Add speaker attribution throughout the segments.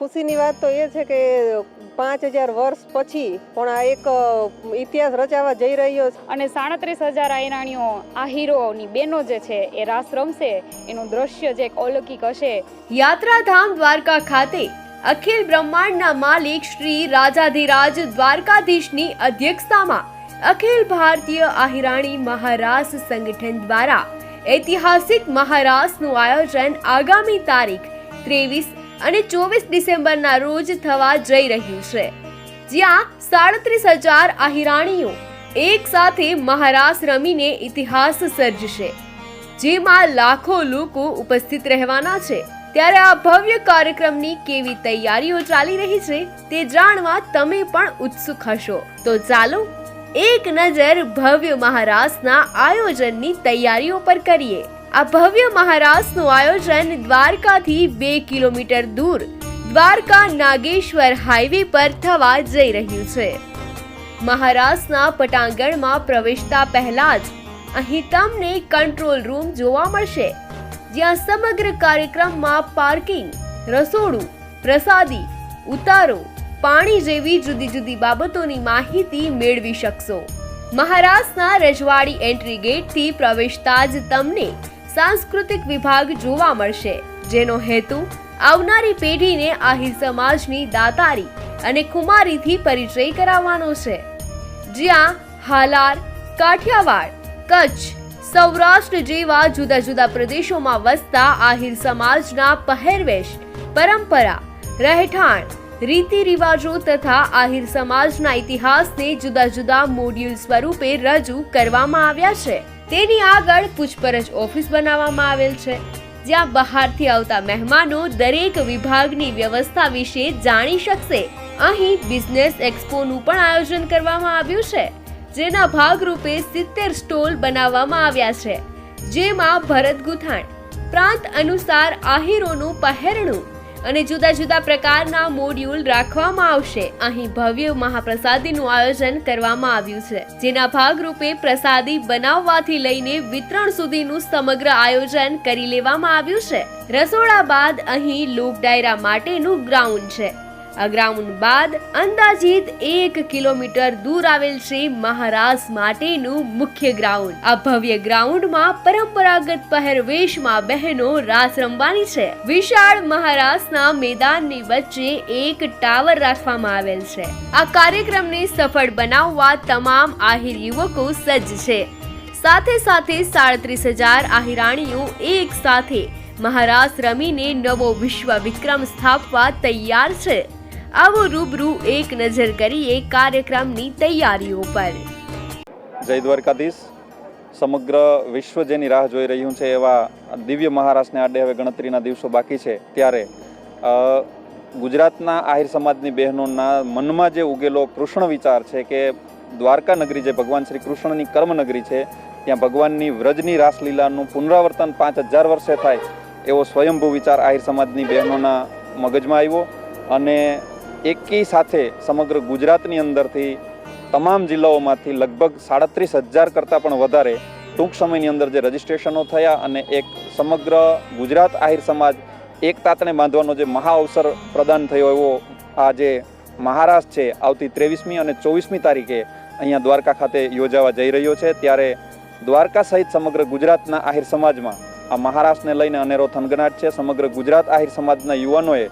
Speaker 1: ખુશીની વાત તો એ છે કે પાંચ હજાર વર્ષ પછી પણ આ એક ઇતિહાસ રચાવા જઈ રહ્યો છે.
Speaker 2: અને સાડત્રીસ હજાર આયરાણીઓ આ હીરોની બેનો જે છે એ રાસ રમશે. એનું દ્રશ્ય જે એક અલૌકિક હશે.
Speaker 3: યાત્રાધામ દ્વારકા ખાતે અખિલ બ્રહ્માંડના માલિક શ્રી રાજાધિરાજ દ્વારકાધીશની અધ્યક્ષતામાં અખિલ ભારતીય આહિરાણી મહારાસ સંગઠન દ્વારા ઐતિહાસિક મહારાસનું આયોજન આગામી તારીખ ત્રેવીસ અને ચોવીસ ડિસેમ્બરના રોજ થવા જઈ રહ્યું છે. જ્યાં સાડત્રીસ હજાર આહિરાણીઓ એક સાથે મહારાસ રમીને ઇતિહાસ સર્જશે. જેમાં લાખો લોકો ઉપસ્થિત રહેવાના છે. ત્યારે આ ભવ્ય કાર્યક્રમની કેવી તૈયારીઓ ચાલી રહી છે તે જાણવા તમે પણ ઉત્સુક હશો. તો ચાલો એક નજર ભવ્ય મહારાસના આયોજનની તૈયારીઓ પર કરીએ. આ ભવ્ય મહારાસનું આયોજન દ્વારકાથી બે કિલોમીટર દૂર, દ્વારકા નાગેશ્વર હાઈવે પર થવા જઈ રહ્યું છે. મહારાષ્ટ્રના પટાંગણમાં પ્રવેશતા પહેલા જ અહીં તમને કંટ્રોલ રૂમ જોવા મળશે, જ્યાં સમગ્ર કાર્યક્રમમાં પાર્કિંગ, રસોડું, પ્રસાદી, ઉતારો, પાણી જેવી જુદી જુદી બાબતોની માહિતી મેળવી શકશો. મહારાષ્ટ્રના રજવાડી એન્ટ્રી ગેટથી પ્રવેશતા જ તમને સાંસ્કૃતિક વિભાગ જોવા મળશે, જેનો હેતુ આવનારી પેઢીને આહિર સમાજની દાતારી અને ખુમારીથી પરિચય કરાવવાનો છે. જ્યાં હાલાર, કાઠિયાવાડ, કચ્છ, સૌરાષ્ટ્ર જેવા જુદા જુદા પ્રદેશોમાં વસતા આહિર સમાજના પહેરવેશ, પરંપરા, રહેઠાણ, રીતિ રિવાજો તથા આહિર સમાજના ઇતિહાસને જુદા જુદા મોડ્યુલ સ્વરૂપે રજૂ કરવામાં આવ્યા છે. તેની આગળ પૂછપરછ ઓફિસ બનાવવામાં આવેલ છે. જ્યાં બહારથી આવતા મહેમાનો દરેક વિભાગની વ્યવસ્થા વિશે જાણી શકશે. અહીં બિઝનેસ એક્સપોનું પણ આયોજન કરવામાં આવ્યું છે. જેના ભાગરૂપે સિત્તેર સ્ટોલ બનાવવામાં આવ્યા છે. જેમાં ભરત ગુથાણ, પ્રાંત અનુસાર આહિરોનું પહેરણું અને જુદા જુદા પ્રકારના મોડ્યુલ રાખવામાં આવશે. અહીં ભવ્ય મહાપ્રસાદીનું આયોજન કરવામાં આવ્યું છે, જેના ભાગરૂપે પ્રસાદી બનાવવાથી લઈને વિતરણ સુધીનું સમગ્ર આયોજન કરી લેવામાં આવ્યું છે. રસોડા બાદ અહીં લોક ડાયરા માટેનું ગ્રાઉન્ડ છે. આ ગ્રાઉન્ડ બાદ અંદાજિત એક કિલોમીટર દૂર આવેલ છે મહારાજ માટેનું મુખ્ય ગ્રાઉન્ડ. આ ભવ્ય ગ્રાઉન્ડમાં પરંપરાગત પહેરવેશમાં બહેનો રાસ રમવાની છે. વિશાળ મહારાસના મેદાનની વચ્ચે એક ટાવર રાખવામાં આવેલ છે. આ કાર્યક્રમને સફળ બનાવવા તમામ આહિર યુવકો સજ્જ છે. સાથે સાથે સાડત્રીસ હજાર આહિરાણીઓ એક સાથે મહારાસ રમીને નવો વિશ્વ વિક્રમ સ્થાપવા તૈયાર છે. આવો રૂબરૂ એક નજર કરીએ કાર્યક્રમની તૈયારીઓ પર.
Speaker 4: જય દ્વારકાધીશ. સમગ્ર વિશ્વ જેની રાહ જોઈ રહ્યું છે એવા દિવ્ય મહારાષ્ટ્રને આડે હવે ગણતરીના દિવસો બાકી છે. ત્યારે ગુજરાતના આહિર સમાજની બહેનોના મનમાં જે ઉગેલો કૃષ્ણ વિચાર છે કે દ્વારકા નગરી જે ભગવાન શ્રી કૃષ્ણની કર્મનગરી છે, ત્યાં ભગવાનની વ્રજની રાસલીલાનું પુનરાવર્તન પાંચ હજાર વર્ષે થાય એવો સ્વયંભૂ વિચાર આહિર સમાજની બહેનોના મગજમાં આવ્યો અને એકી સાથે સમગ્ર ગુજરાતની અંદરથી તમામ જિલ્લાઓમાંથી લગભગ સાડત્રીસ હજાર કરતાં પણ વધારે ટૂંક સમયની અંદર જે રજિસ્ટ્રેશનો થયા અને એક સમગ્ર ગુજરાત આહિર સમાજ એક તાતણે બાંધવાનો જે મહા અવસર પ્રદાન થયો એવો આ જે મહારાષ્ટ્ર છે, આવતી ત્રેવીસમી અને ચોવીસમી તારીખે અહીંયા દ્વારકા ખાતે યોજાવા જઈ રહ્યો છે. ત્યારે દ્વારકા સહિત સમગ્ર ગુજરાતના આહિર સમાજમાં આ મહારાષ્ટ્રને લઈને અનેરો થનગનાટ છે. સમગ્ર ગુજરાત આહિર સમાજના યુવાનોએ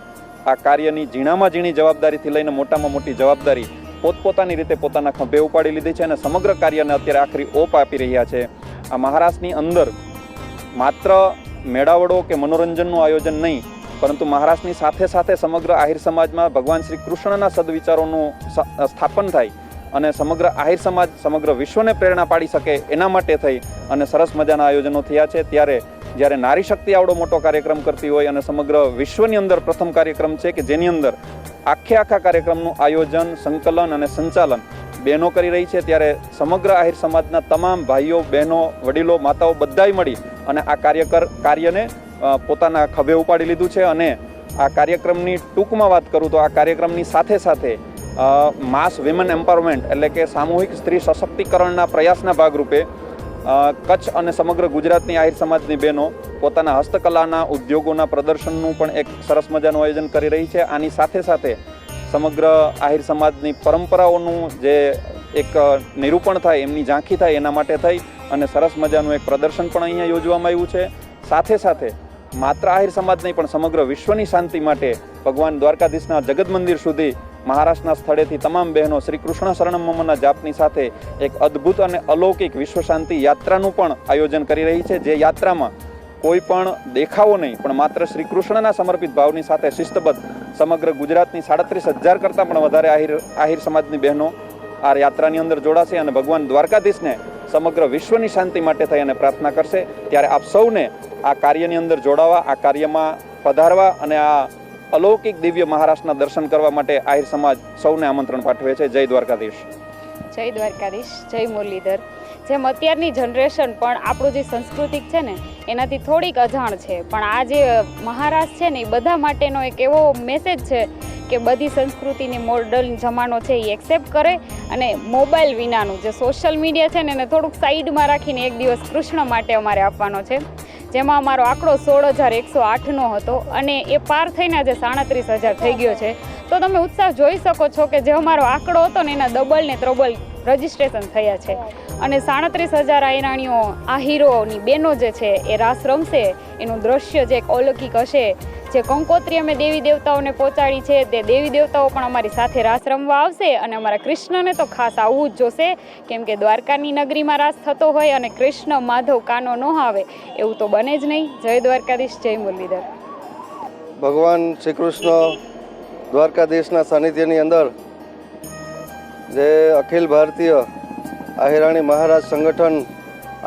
Speaker 4: આ કાર્યની ઝીણામાં ઝીણી જવાબદારીથી લઈને મોટામાં મોટી જવાબદારી પોતપોતાની રીતે પોતાના ખંભે ઉપાડી લીધી છે અને સમગ્ર કાર્યને અત્યારે આખરી ઓપ આપી રહ્યા છે. આ મહારાષ્ટ્રની અંદર માત્ર મેળાવડો કે મનોરંજનનું આયોજન નહીં, પરંતુ મહારાષ્ટ્રની સાથે સાથે સમગ્ર આહિર સમાજમાં ભગવાન શ્રી કૃષ્ણના સદવિચારોનું સ્થાપન થાય અને સમગ્ર આહિર સમાજ, સમગ્ર વિશ્વને પ્રેરણા પાડી શકે એના માટે થઈ અને સરસ મજાના આયોજનો થયા છે. ત્યારે જ્યારે નારી શક્તિ આવડો મોટો કાર્યક્રમ કરતી હોય અને સમગ્ર વિશ્વની અંદર પ્રથમ કાર્યક્રમ છે કે જેની અંદર આખે આખા કાર્યક્રમનું આયોજન, સંકલન અને સંચાલન બહેનો કરી રહી છે, ત્યારે સમગ્ર આહિર સમાજના તમામ ભાઈઓ, બહેનો, વડીલો, માતાઓ બધાય મળી અને આ કાર્યકર કાર્યને પોતાના ખભે ઉપાડી લીધું છે અને આ કાર્યક્રમની ટૂંકમાં વાત કરું તો આ કાર્યક્રમની સાથે સાથે માસ વિમેન એમ્પાવરમેન્ટ એટલે કે સામૂહિક સ્ત્રી સશક્તિકરણના પ્રયાસના ભાગરૂપે કચ્છ અને સમગ્ર ગુજરાતની આહિર સમાજની બહેનો પોતાના હસ્તકલાના ઉદ્યોગોના પ્રદર્શનનું પણ એક સરસ મજાનું આયોજન કરી રહી છે. આની સાથે સાથે સમગ્ર આહિર સમાજની પરંપરાઓનું જે એક નિરૂપણ થાય, એમની ઝાંખી થાય, એના માટે થઈ અને સરસ મજાનું એક પ્રદર્શન પણ અહીંયા યોજવામાં આવ્યું છે. સાથે સાથે માત્ર આહિર સમાજ નહીં પણ સમગ્ર વિશ્વની શાંતિ માટે ભગવાન દ્વારકાધીશના જગત મંદિર સુધી મહારાષ્ટ્રના સ્થળેથી તમામ બહેનો શ્રી કૃષ્ણ શરણમ મમના જાપની સાથે એક અદ્ભુત અને અલૌકિક વિશ્વ શાંતિ યાત્રાનું પણ આયોજન કરી રહી છે, જે યાત્રામાં કોઈ પણ દેખાવો નહીં, પણ માત્ર શ્રી કૃષ્ણના સમર્પિત ભાવની સાથે શિસ્તબદ્ધ સમગ્ર ગુજરાતની સાડત્રીસ હજાર કરતાં પણ વધારે આહિર આહિર સમાજની બહેનો આ યાત્રાની અંદર જોડાશે અને ભગવાન દ્વારકાધીશને સમગ્ર વિશ્વની શાંતિ માટે થઈ અને પ્રાર્થના કરશે. ત્યારે આપ સૌને આ કાર્યની અંદર જોડાવા, આ કાર્યમાં પધારવા અને આ અલૌકિક દિવ્ય મહારાષ્ટ્રના દર્શન કરવા માટે આહિર સમાજ સૌને આમંત્રણ પાઠવે છે. જય દ્વારકાધીશ.
Speaker 2: જય દ્વારકાધીશ. જય મુરલીધર. જેમ અત્યારની જનરેશન પણ આપણું જે સંસ્કૃતિક છે ને, એનાથી થોડીક અજાણ છે. પણ આ જે મહારાષ્ટ્ર છે ને, એ બધા માટેનો એક એવો મેસેજ છે કે બધી સંસ્કૃતિની મોડલ જમાનો છે એ એક્સેપ્ટ કરે અને મોબાઈલ વિનાનું જે સોશિયલ મીડિયા છે ને, એને થોડુંક સાઈડમાં રાખીને એક દિવસ કૃષ્ણ માટે અમારે આપવાનો છે. જેમાં અમારો આંકડો સોળ હજાર એકસો આઠનો હતો અને એ પાર થઈને આજે સાડત્રીસ હજાર થઈ ગયો છે. તો તમે ઉત્સાહ જોઈ શકો છો કે જે અમારો આંકડો હતો ને એના ડબલ ને ત્રબલ રજિસ્ટ્રેશન થયા છે. અને સાડત્રીસ હજાર આયરાણીઓ આ હીરોની બેનો જે છે, એ રાસ રમશે. એનું દ્રશ્ય જે એક અલૌકિક હશે જે કંકોત્રી અમે દેવી દેવતાઓને પહોંચાડી છે, તે દેવી દેવતાઓ પણ અમારી સાથે રાસ રમવા આવશે અને અમારા કૃષ્ણને તો ખાસ આવવું જ જોશે, કેમ કે દ્વારકાની નગરીમાં રાસ થતો હોય અને કૃષ્ણ માધવ કાનો ન આવે, એવું તો બને જ નહીં. જય દ્વારકાધીશ, જય મુરલીધર.
Speaker 5: ભગવાન શ્રી કૃષ્ણ દ્વારકાધીશના સાનિધ્યની અંદર જે અખિલ ભારતીય આહિરાણી મહારાજ સંગઠન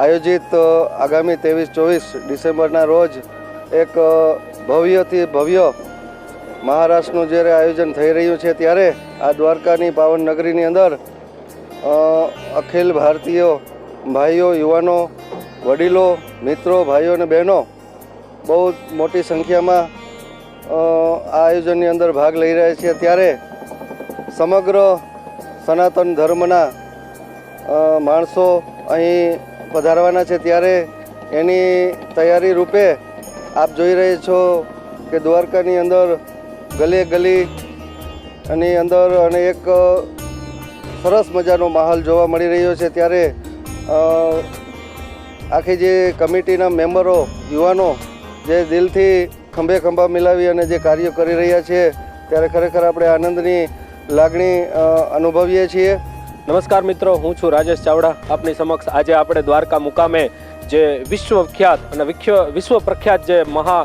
Speaker 5: આયોજિત આગામી ત્રેવીસ ચોવીસ ડિસેમ્બરના રોજ એક ભવ્યથી ભવ્ય મહારાષ્ટ્રનું જ્યારે આયોજન થઈ રહ્યું છે ત્યારે આ દ્વારકાની પાવન નગરીની અંદર અખિલ ભારતીયો ભાઈઓ, યુવાનો, વડીલો, મિત્રો, ભાઈઓ અને બહેનો બહુ મોટી સંખ્યામાં આ આયોજનની અંદર ભાગ લઈ રહ્યા છે. ત્યારે સમગ્ર સનાતન ધર્મના માણસો અહીં પધારવાના છે. ત્યારે એની તૈયારી રૂપે આપ જોઈ રહ્યા છો કે દ્વારકાની અંદર ગલી ગલી એની અંદર અને એક સરસ મજાનો માહોલ જોવા મળી રહ્યો છે. ત્યારે આખી જે કમિટીના મેમ્બરો, યુવાનો જે દિલથી ખંભે ખંભા મિલાવી અને જે કાર્યો કરી રહ્યા છે, ત્યારે ખરેખર આપણે આનંદની લાગણી અનુભવીએ છીએ.
Speaker 6: નમસ્કાર મિત્રો, હું છું રાજેશ ચાવડા. આપની સમક્ષ આજે આપણે દ્વારકા મુકામે જે વિશ્વ વિખ્યાત અને વિશ્વ પ્રખ્યાત જે મહા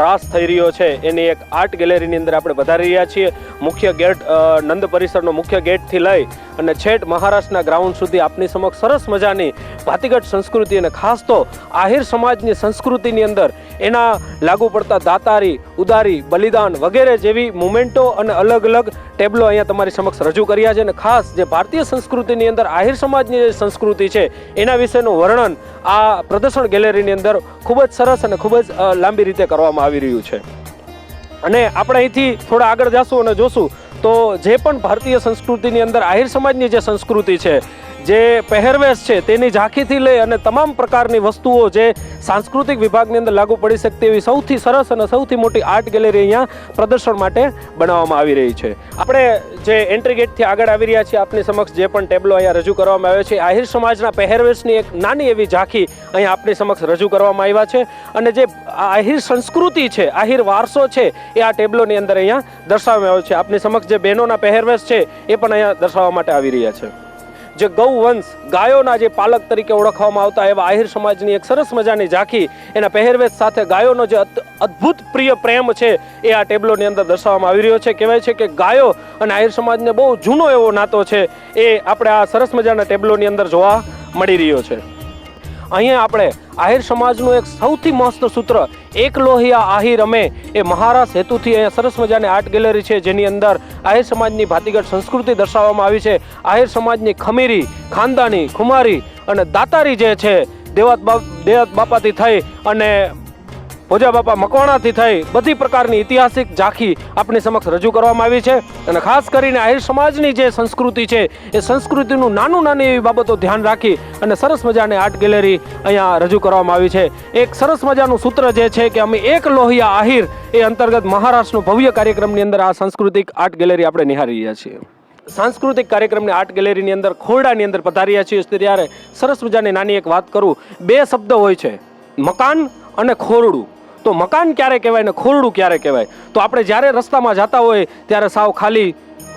Speaker 6: રાસ થઈ રહ્યો છે, એની એક આર્ટ ગેલેરીની અંદર આપણે વધારી રહ્યા છીએ. મુખ્ય ગેટ નંદ પરિસરનો મુખ્ય ગેટથી લઈ અને છેટ મહારાષ્ટ્રના ગ્રાઉન્ડ સુધી આપની સમક્ષ સરસ મજાની ભાતીગઢ સંસ્કૃતિ અને ખાસ તો આહિર સમાજની સંસ્કૃતિની અંદર એના લાગુ પડતા દાતારી, ઉદારી, બલિદાન વગેરે જેવી મુમેન્ટો અને અલગ અલગ ટેબલો અહીંયા તમારી સમક્ષ રજૂ કર્યા છે અને ખાસ જે ભારતીય સંસ્કૃતિની અંદર આહિર સમાજની જે સંસ્કૃતિ છે, એના વિશેનું વર્ણન આ પ્રદર્શન ગેલેરીની અંદર ખૂબ જ સરસ અને ખૂબ જ લાંબી રીતે કરવામાં આવી રહ્યું છે. અને આપણે અહીંથી થોડા આગળ જશું અને જોશું તો જે પણ ભારતીય સંસ્કૃતિની અંદર આહિર સમાજની જે સંસ્કૃતિ છે જે પહેરવેશ છે તેની ઝાંખીથી લઈ અને તમામ પ્રકારની વસ્તુઓ જે સાંસ્કૃતિક વિભાગની અંદર લાગુ પડી શકતી એવી સૌથી સરસ અને સૌથી મોટી આર્ટ ગેલેરી અહીંયા પ્રદર્શન માટે બનાવવામાં આવી રહી છે. આપણે જે એન્ટ્રી ગેટથી આગળ આવી રહ્યા છીએ, આપની સમક્ષ જે પણ ટેબલો અહીંયા રજૂ કરવામાં આવ્યો છે આહિર સમાજના પહેરવેશની એક નાની એવી ઝાંખી અહીંયા આપની સમક્ષ રજૂ કરવામાં આવ્યા છે અને જે આહિર સંસ્કૃતિ છે, આહિર વારસો છે, એ આ ટેબલોની અંદર અહીંયા દર્શાવવામાં આવ્યો છે. આપની સમક્ષ જે બહેનોના પહેરવેશ છે, એ પણ અહીંયા દર્શાવવા માટે આવી રહ્યા છે. જે ગૌવંશ ગાયોના જે પાલક તરીકે ઓળખવામાં આવતા એવા આહિર સમાજની એક સરસ મજાની ઝાંખી, એના પહેરવેશ સાથે ગાયોનો જે અદ્ભુત પ્રિય પ્રેમ છે એ આ ટેબલોની અંદર દર્શાવવામાં આવી રહ્યો છે. કહેવાય છે કે ગાયો અને આહિર સમાજને બહુ જૂનો એવો નાતો છે એ આપણે આ સરસ મજાના ટેબલોની અંદર જોવા મળી રહ્યો છે. અહીંયા આપણે આહિર સમાજનું એક સૌથી મસ્ત સૂત્ર, એક લોહિયા આહિર અમે એ મહારાસ હેતુથી અહીંયા સરસ મજાની આર્ટ ગેલેરી છે, જેની અંદર આહિર સમાજની ભાતીગઢ સંસ્કૃતિ દર્શાવવામાં આવી છે. આહિર સમાજની ખમીરી, ખાનદાની, ખુમારી અને દાતારી જે છે, દેવાત બાપ, દેવત બાપાથી થઈ અને ભોજા બાપા મકવાણાથી થઈ બધી પ્રકારની ઐતિહાસિક ઝાંખી આપણી સમક્ષ રજૂ કરવામાં આવી છે અને ખાસ કરીને આહિર સમાજની જે સંસ્કૃતિ છે એ સંસ્કૃતિનું નાનું નાની એવી બાબતો ધ્યાન રાખી અને સરસ મજાની આર્ટ ગેલેરી અહીંયા રજૂ કરવામાં આવી છે. એક સરસ મજાનું સૂત્ર જે છે કે અમે એક લોહિયા આહિર એ અંતર્ગત મહારાષ્ટ્રનો ભવ્ય કાર્યક્રમની અંદર આ સાંસ્કૃતિક આર્ટ ગેલેરી આપણે નિહાળી રહ્યા છીએ. સાંસ્કૃતિક કાર્યક્રમની આર્ટ ગેલેરીની અંદર ખોરડાની અંદર પધાર્યા છીએ. ત્યારે સરસ મજાની નાની એક વાત કરું. બે શબ્દ હોય છે. મકાન અને ખોરડું. તો મકાન ક્યારે કહેવાય ને ખોરડું ક્યારે કહેવાય? તો આપણે જ્યારે રસ્તામાં જતા હોય ત્યારે સાવ ખાલી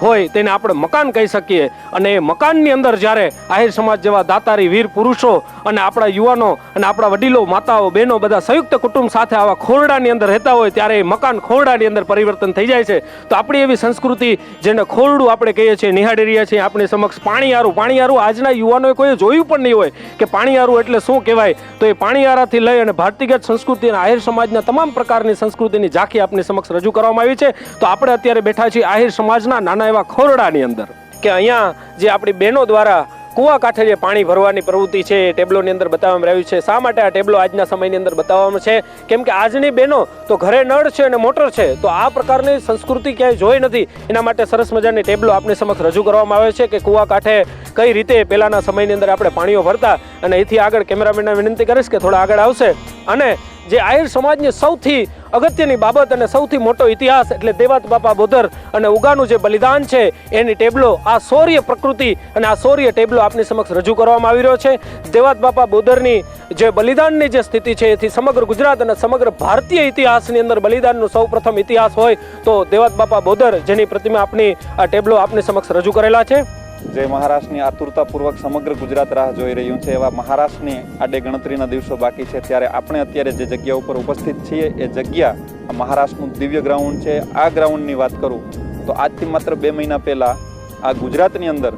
Speaker 6: હોય તેને આપણે મકાન કહી શકીએ. અને એ મકાનની અંદર જ્યારે આહિર સમાજ જેવા દાતારી, વીર પુરુષો અને આપણા યુવાનો અને આપણા વડીલો, માતાઓ, બહેનો બધા સંયુક્ત કુટુંબ સાથે આવા ખોરડાની અંદર રહેતા હોય, ત્યારે એ મકાન ખોરડાની અંદર પરિવર્તન થઈ જાય છે. તો આપણી એવી સંસ્કૃતિ જેને ખોરડું આપણે કહીએ છીએ, નિહાળી રહ્યા છીએ, આપણી સમક્ષ પાણીયારું. પાણીયારું આજના યુવાનોએ કોઈ જોયું પણ નહીં હોય કે પાણીયારું એટલે શું કહેવાય? તો એ પાણીયારાથી લઈ અને ભારતીગત સંસ્કૃતિ અને આહિર સમાજના તમામ પ્રકારની સંસ્કૃતિની ઝાંખી આપણી સમક્ષ રજૂ કરવામાં આવી છે. તો આપણે અત્યારે બેઠા છીએ આહિર સમાજના નાના એવા ખોરડાની અંદર કે અહીંયા જે આપણી બહેનો દ્વારા કુવા કાંઠે જે પાણી ભરવાની પ્રવૃત્તિ છે એ ટેબલોની અંદર બતાવવામાં આવ્યું છે. શા માટે આ ટેબલો આજના સમયની અંદર બતાવવામાં છે? કેમ કે આજની બહેનો તો ઘરે નળ છે અને મોટર છે, તો આ પ્રકારની સંસ્કૃતિ ક્યાંય જોઈ નથી. એના માટે સરસ મજાની ટેબલો આપણી સમક્ષ રજૂ કરવામાં આવે છે કે કુવા કાંઠે કઈ રીતે પહેલાના સમયની અંદર આપણે પાણીઓ ભરતા અને અહીંથી આગળ કેમેરામેનને વિનંતી કરીશ કે થોડા આગળ આવશે. અને જે આહિર સમાજની સૌથી અગત્યની બાબત અને સૌથી મોટો ઇતિહાસ એટલે દેવાત બાપા બોધર અને ઉગાનું જે બલિદાન છે, એની ટેબલો, આ શૌર્ય પ્રકૃતિ અને આ શૌર્ય ટેબલો આપની સમક્ષ રજૂ કરવામાં આવી રહ્યો છે. દેવાત બાપા બોધરની જે બલિદાનની જે સ્થિતિ છે, એથી સમગ્ર ગુજરાત અને સમગ્ર ભારતીય ઇતિહાસની અંદર બલિદાનનો સૌપ્રથમ ઇતિહાસ હોય તો દેવાત બાપા બોધર જેની પ્રતિમા આપની આ ટેબલો આપની સમક્ષ રજૂ કરેલા છે.
Speaker 4: જે મહારાષ્ટ્રની આતુરતાપૂર્વક સમગ્ર ગુજરાત રાહ જોઈ રહ્યું છે, એવા મહારાષ્ટ્રની આડે ગણતરીના દિવસો બાકી છે. ત્યારે આપણે અત્યારે જે જગ્યા ઉપર ઉપસ્થિત છીએ, એ જગ્યા મહારાષ્ટ્રનું દિવ્ય ગ્રાઉન્ડ છે. આ ગ્રાઉન્ડની વાત કરું તો આજથી માત્ર બે મહિના પહેલાં આ ગુજરાતની અંદર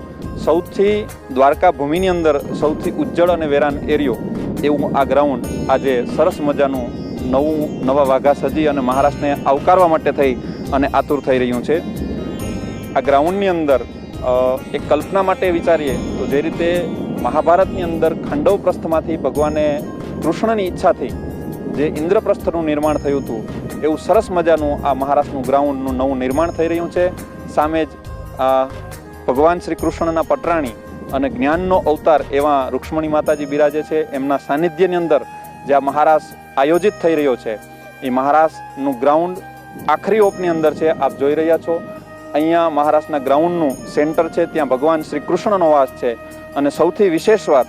Speaker 4: સૌથી દ્વારકા ભૂમિની અંદર સૌથી ઉજ્જળ અને વેરાન એરિયો એવું આ ગ્રાઉન્ડ આજે સરસ મજાનું નવું, નવા વાઘા સજી અને મહારાષ્ટ્રને આવકારવા માટે થઈ અને આતુર થઈ રહ્યું છે. આ ગ્રાઉન્ડની અંદર એક કલ્પના માટે વિચારીએ તો જે રીતે મહાભારતની અંદર ખંડવ પ્રસ્થમાંથી ભગવાને કૃષ્ણની ઈચ્છાથી જે ઇન્દ્રપ્રસ્થનું નિર્માણ થયું હતું, એવું સરસ મજાનું આ મહારાષ્ટ્રનું ગ્રાઉન્ડનું નવું નિર્માણ થઈ રહ્યું છે. સામે જ આ ભગવાન શ્રી કૃષ્ણના પટરાણી અને જ્ઞાનનો અવતાર એવા રૂક્ષ્મણી માતાજી બિરાજે છે. એમના સાનિધ્યની અંદર જે આ મહારાસ આયોજિત થઈ રહ્યો છે, એ મહારાષ્ટ્રનું ગ્રાઉન્ડ આખરી ઓપની અંદર છે. આપ જોઈ રહ્યા છો. અહીંયા મહારાષ્ટ્રના ગ્રાઉન્ડનું સેન્ટર છે, ત્યાં ભગવાન શ્રી કૃષ્ણનો વાસ છે. અને સૌથી વિશેષ વાત,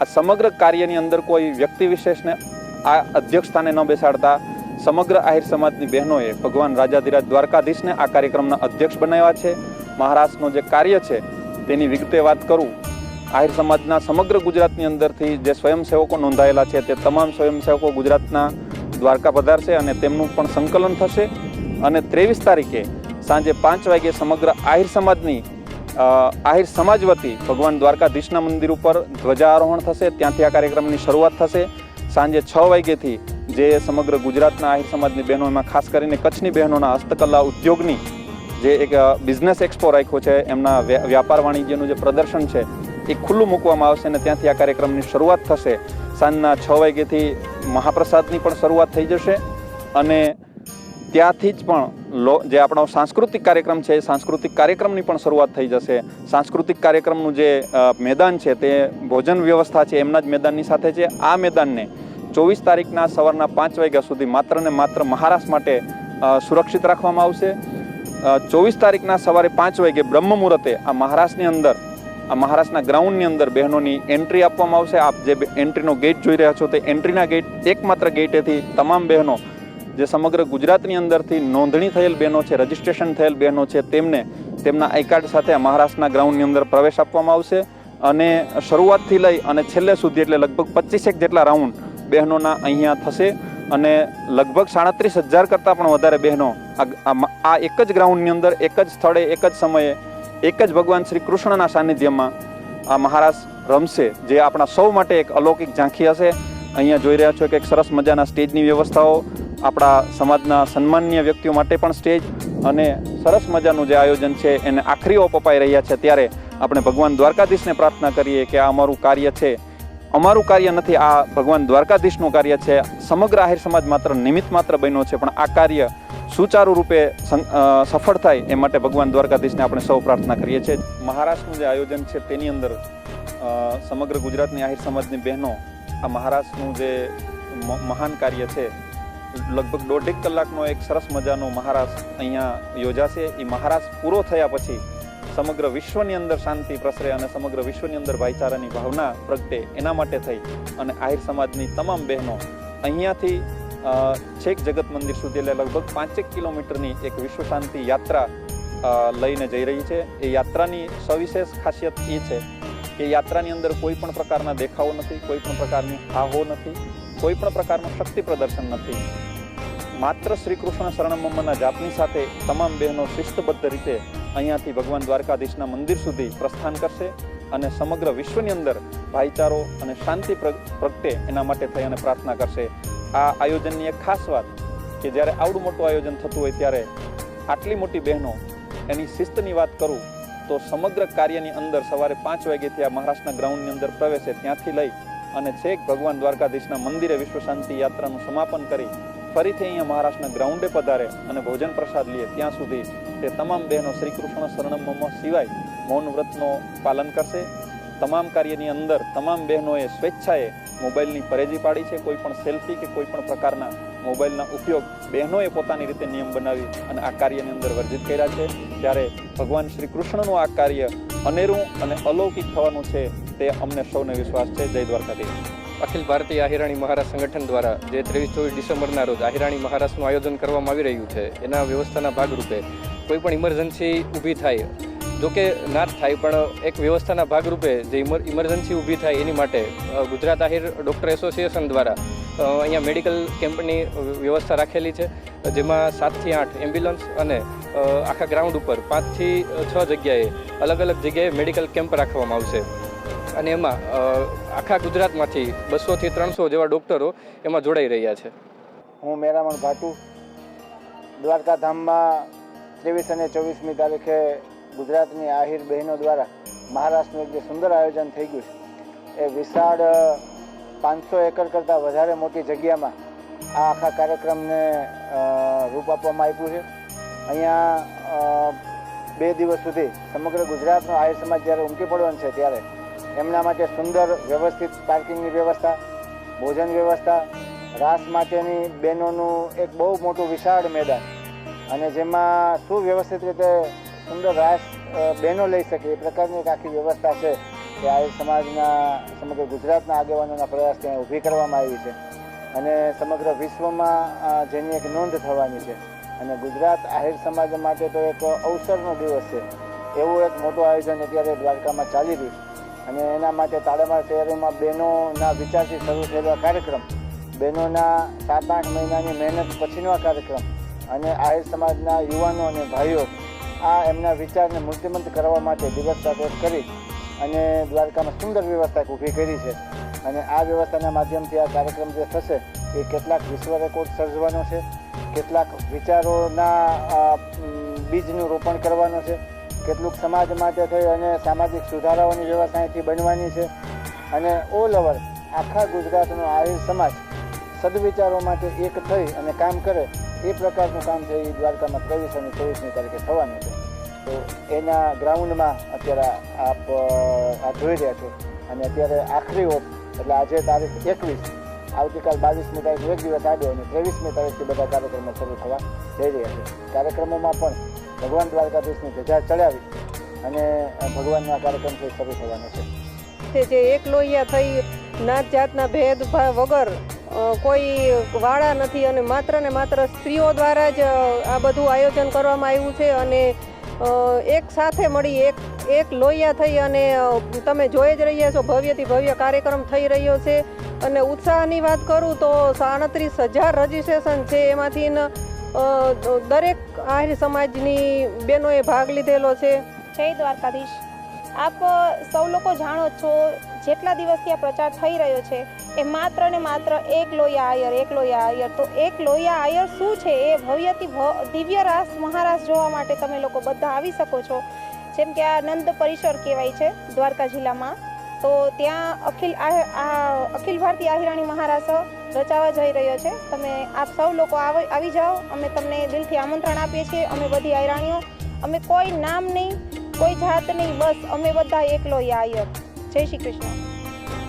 Speaker 4: આ સમગ્ર કાર્યની અંદર કોઈ વ્યક્તિ વિશેષને આ અધ્યક્ષ સ્થાને ન બેસાડતા, સમગ્ર આહિર સમાજની બહેનોએ ભગવાન રાજાધિરાજ દ્વારકાધીશને આ કાર્યક્રમના અધ્યક્ષ બનાવ્યા છે. મહારાષ્ટ્રનું જે કાર્ય છે, તેની વિગતે વાત કરું. આહિર સમાજના સમગ્ર ગુજરાતની અંદરથી જે સ્વયંસેવકો નોંધાયેલા છે, તે તમામ સ્વયંસેવકો ગુજરાતના દ્વારકા પધારશે અને તેમનું પણ સંકલન થશે. અને ત્રેવીસ તારીખે સાંજે પાંચ વાગે સમગ્ર આહિર સમાજની આહિર સમાજ વતી ભગવાન દ્વારકાધીશના મંદિર ઉપર ધ્વજારોહણ થશે. ત્યાંથી આ કાર્યક્રમની શરૂઆત થશે. સાંજે છ વાગ્યેથી જે સમગ્ર ગુજરાતના આહિર સમાજની બહેનો, એમાં ખાસ કરીને કચ્છની બહેનોના હસ્તકલા ઉદ્યોગની જે એક બિઝનેસ એક્સપો રાખ્યો છે, એમના વ્યા- વ્યાપાર વાણિજ્યનું જે પ્રદર્શન છે, એ ખુલ્લું મૂકવામાં આવશે અને ત્યાંથી આ કાર્યક્રમની શરૂઆત થશે. સાંજના છ વાગ્યેથી મહાપ્રસાદની પણ શરૂઆત થઈ જશે. અને ત્યાંથી જ પણ લો, જે આપણો સાંસ્કૃતિક કાર્યક્રમ છે, એ સાંસ્કૃતિક કાર્યક્રમની પણ શરૂઆત થઈ જશે. સાંસ્કૃતિક કાર્યક્રમનું જે મેદાન છે, તે ભોજન વ્યવસ્થા છે, એમના જ મેદાનની સાથે છે. આ મેદાનને ચોવીસ તારીખના સવારના પાંચ વાગ્યા સુધી માત્ર ને માત્ર મહારાષ્ટ્ર માટે સુરક્ષિત રાખવામાં આવશે. ચોવીસ તારીખના સવારે પાંચ વાગે બ્રહ્મ મુહૂર્તે આ મહારાષ્ટ્રની અંદર, આ મહારાષ્ટ્રના ગ્રાઉન્ડની અંદર બહેનોની એન્ટ્રી આપવામાં આવશે. આપ જે એન્ટ્રીનો ગેટ જોઈ રહ્યા છો, તે એન્ટ્રીના ગેટ, એકમાત્ર ગેટેથી તમામ બહેનો જે સમગ્ર ગુજરાતની અંદરથી નોંધણી થયેલ બહેનો છે, રજિસ્ટ્રેશન થયેલ બહેનો છે, તેમને તેમના આઈ કાર્ડ સાથે મહારાષ્ટ્રના ગ્રાઉન્ડની અંદર પ્રવેશ આપવામાં આવશે અને શરૂઆતથી લઈ અને છેલ્લે સુધી એટલે લગભગ પચીસેક જેટલા રાઉન્ડ બહેનોના અહીંયા થશે અને લગભગ સાડત્રીસ હજાર કરતાં પણ વધારે બહેનો આ- એક જ ગ્રાઉન્ડની અંદર, એક જ સ્થળે, એક જ સમયે, એક જ ભગવાન શ્રી કૃષ્ણના સાનિધ્યમાં આ મહારાષ્ટ્ર રમશે, જે આપણા સૌ માટે એક અલૌકિક ઝાંખી હશે. અહીંયા જોઈ રહ્યા છો કે એક સરસ મજાના સ્ટેજની વ્યવસ્થાઓ આપણા સમાજના સન્માનનીય વ્યક્તિઓ માટે પણ સ્ટેજ અને સરસ મજાનું જે આયોજન છે એને આખરી ઓપ અપાઈ રહ્યા છે. ત્યારે આપણે ભગવાન દ્વારકાધીશને પ્રાર્થના કરીએ કે આ અમારું કાર્ય છે. અમારું કાર્ય નથી, આ ભગવાન દ્વારકાધીશનું કાર્ય છે. સમગ્ર આહિર સમાજ માત્ર નિમિત્ત માત્ર બન્યો છે, પણ આ કાર્ય સુચારુ રૂપે સફળ થાય એ માટે ભગવાન દ્વારકાધીશને આપણે સૌ પ્રાર્થના કરીએ છીએ. મહારાષ્ટ્રનું જે આયોજન છે તેની અંદર સમગ્ર ગુજરાતની આહિર સમાજની બહેનો આ મહારાષ્ટ્રનું જે મહાન કાર્ય છે લગભગ દોઢેક કલાકનો એક સરસ મજાનો મહારાસ અહીંયા યોજાશે. એ મહારાસ પૂરો થયા પછી સમગ્ર વિશ્વની અંદર શાંતિ પ્રસરે અને સમગ્ર વિશ્વની અંદર ભાઈચારાની ભાવના પ્રગટે એના માટે થઈ. અને આહિર સમાજની તમામ બહેનો અહીંયાથી છેક જગત મંદિર સુધી એટલે લગભગ પાંચેક કિલોમીટરની એક વિશ્વ શાંતિ યાત્રા લઈને જઈ રહી છે. એ યાત્રાની સવિશેષ ખાસિયત એ છે કે યાત્રાની અંદર કોઈ પણ પ્રકારના દેખાવો નથી, કોઈ પણ પ્રકારની હાહો નથી. કોઈ પણ પ્રકારનું શક્તિ પ્રદર્શન નથી. માત્ર શ્રી કૃષ્ણ શરણમના જાપની સાથે તમામ બહેનો શિસ્તબદ્ધ રીતે અહીંયાથી ભગવાન દ્વારકાધીશના મંદિર સુધી પ્રસ્થાન કરશે અને સમગ્ર વિશ્વની અંદર ભાઈચારો અને શાંતિ પ્ર- પ્રગટે એના માટે થઈ અને પ્રાર્થના કરશે. આ આયોજનની એક ખાસ વાત કે જ્યારે આવડું મોટું આયોજન થતું હોય ત્યારે આટલી મોટી બહેનો એની શિસ્તની વાત કરું તો સમગ્ર કાર્યની અંદર સવારે પાંચ વાગ્યાથી આ મહારાષ્ટ્રના ગ્રાઉન્ડની અંદર પ્રવેશે. ત્યાંથી લઈ અને છેક ભગવાન દ્વારકાધીશના મંદિરે વિશ્વ શાંતિ યાત્રાનું સમાપન કરી ફરીથી અહીંયા મહારાષ્ટ્રના ગ્રાઉન્ડે પધારે અને ભોજન પ્રસાદ લે ત્યાં સુધી તે તમામ બહેનો શ્રી કૃષ્ણ શરણમ સિવાય મૌન વ્રતનો પાલન કરશે. તમામ કાર્યની અંદર તમામ બહેનોએ સ્વેચ્છાએ મોબાઈલની પરેજી પાડી છે. કોઈ પણ સેલ્ફી કે કોઈ પણ પ્રકારના મોબાઈલના ઉપયોગ બહેનોએ પોતાની રીતે નિયમ બનાવી અને આ કાર્યની અંદર વર્જિત કર્યા છે. ત્યારે ભગવાન શ્રી કૃષ્ણનું આ કાર્ય અનેરું અને અલૌકિક થવાનું છે. તે અમને સૌને વિશ્વાસ છે. જય દ્વારકાધીશ.
Speaker 7: અખિલ ભારતીય આહિરાણી મહારાજ સંગઠન દ્વારા જે ત્રેવીસ ચોવીસ ડિસેમ્બરના રોજ આહિરાણી મહારાજનું આયોજન કરવામાં આવી રહ્યું છે, એના વ્યવસ્થાના ભાગરૂપે કોઈ પણ ઇમરજન્સી ઊભી થાય, જો કે ના જ થાય, પણ એક વ્યવસ્થાના ભાગરૂપે જે ઇમર, ઇમરજન્સી ઊભી થાય એની માટે ગુજરાત આહિર ડૉક્ટર એસોસિએશન દ્વારા અહીંયા મેડિકલ કેમ્પની વ્યવસ્થા રાખેલી છે, જેમાં સાતથી આઠ એમ્બ્યુલન્સ અને આખા ગ્રાઉન્ડ ઉપર પાંચથી છ જગ્યાએ અલગ અલગ જગ્યાએ મેડિકલ કેમ્પ રાખવામાં આવશે. અને એમાં આખા ગુજરાતમાંથી બસોથી ત્રણસો જેવા ડૉક્ટરો એમાં જોડાઈ રહ્યા છે.
Speaker 8: હું મેરામણ ભાટુ દ્વારકા ધામમાં ત્રેવીસ અને ચોવીસમી તારીખે ગુજરાતની આહિર બહેનો દ્વારા મહારાષ્ટ્રનું એક જે સુંદર આયોજન થઈ ગયું છે. એ વિશાળ પાંચસો એકર કરતાં વધારે મોટી જગ્યામાં આ આખા કાર્યક્રમને રૂપ આપવામાં આવ્યું છે. અહીંયા બે દિવસ સુધી સમગ્ર ગુજરાતનો આહિર સમાજ જ્યારે ઉમટી પડવાનો છે ત્યારે એમના માટે સુંદર વ્યવસ્થિત પાર્કિંગની વ્યવસ્થા, ભોજન વ્યવસ્થા, રાસ માટેની બહેનોનું એક બહુ મોટું વિશાળ મેદાન. અને જેમાં સુવ્યવસ્થિત રીતે સુંદર રાસ બહેનો લઈ શકે એ પ્રકારની એક આખી વ્યવસ્થા છે કે આ સમાજના, સમગ્ર ગુજરાતના આગેવાનોના પ્રયાસ ત્યાં ઊભી કરવામાં આવી છે. અને સમગ્ર વિશ્વમાં જેની એક નોંધ થવાની છે. અને ગુજરાત આહિર સમાજ માટે તો એક અવસરનો દિવસ છે. એવું એક મોટું આયોજન અત્યારે દ્વારકામાં ચાલી રહ્યું છે. અને એના માટે તાળામાર તૈયારીમાં બહેનોના વિચારથી શરૂ થયેલો કાર્યક્રમ, બહેનોના સાત આઠ મહિનાની મહેનત પછીનો આ કાર્યક્રમ અને આહિર સમાજના યુવાનો અને ભાઈઓ આ એમના વિચારને મૂર્તિમંત કરવા માટે દિવસ સાથે કરી અને દ્વારકામાં સુંદર વ્યવસ્થા ઊભી કરી છે. અને આ વ્યવસ્થાના માધ્યમથી આ કાર્યક્રમ જે થશે એ કેટલાક વિશ્વ રેકોર્ડ સર્જવાનો છે, કેટલાક વિચારોના બીજનું રોપણ કરવાનો છે કેટલુંક સમાજ માટે થઈ અને સામાજિક સુધારાઓની વ્યવસ્થા અહીંથી બનવાની છે. અને ઓલ ઓવર આખા ગુજરાતનો આહિર સમાજ સદવિચારો માટે એક થઈ અને કામ કરે એ પ્રકારનું કામ છે એ દ્વારકામાં ત્રેવીસ અને ચોવીસમી તારીખે થવાનું છે. તો એના ગ્રાઉન્ડમાં અત્યારે આપ આ જોઈ રહ્યા છો. અને અત્યારે આખરી ઓપ, એટલે આજે તારીખ એકવીસ, આવતીકાલ બાવીસમી તારીખ એક દિવસ આવ્યો અને ત્રેવીસમી તારીખથી બધા કાર્યક્રમો શરૂ થવા જઈ રહ્યા છે. કાર્યક્રમોમાં પણ ભગવાન દ્વારકાધીશની ધજા ચડાવી અને ભગવાનનો આ કાર્યક્રમ છે શરૂ થવાનો છે.
Speaker 1: તે જે એક લોહિયા થઈ, નાત જાતના ભેદભાવ વગર કોઈ વાળા નથી અને માત્ર ને માત્ર સ્ત્રીઓ દ્વારા જ આ બધું આયોજન કરવામાં આવ્યું છે અને એક સાથે મળી, એક એક લોહિયા થઈ અને તમે જોઈ જ રહ્યા છો ભવ્યથી ભવ્ય કાર્યક્રમ થઈ રહ્યો છે. અને ઉત્સાહની વાત કરું તો સાડત્રીસ હજાર રજીસ્ટ્રેશન છે એમાંથી દરેક આહિર સમાજની બહેનોએ ભાગ લીધેલો છે.
Speaker 9: જય દ્વારકાધીશ. આપ સૌ લોકો જાણો છો, જેટલા દિવસથી આ પ્રચાર થઈ રહ્યો છે, એ માત્ર ને માત્ર એક લોયા આયર, એક લોયા આયર. તો એક લોહિયા આયર શું છે? એ ભવ્યથી દિવ્ય રાસ, મહારાસ જોવા માટે તમે લોકો બધા આવી શકો છો. જેમ કે આ નંદ પરિસર કહેવાય છે, દ્વારકા જિલ્લામાં. તો ત્યાં અખિલ અખિલ ભારતીય આહિરાણી મહારાજ રચાવા જઈ રહ્યો છે. તમે આપ સૌ લોકો આવ- જાઓ. અમે તમને દિલથી આમંત્રણ આપીએ છીએ. અમે બધી આહિરાણીઓ, અમે કોઈ નામ નહીં, કોઈ જાત નહીં, બસ અમે બધા એકલો આયર. જય શ્રી કૃષ્ણ.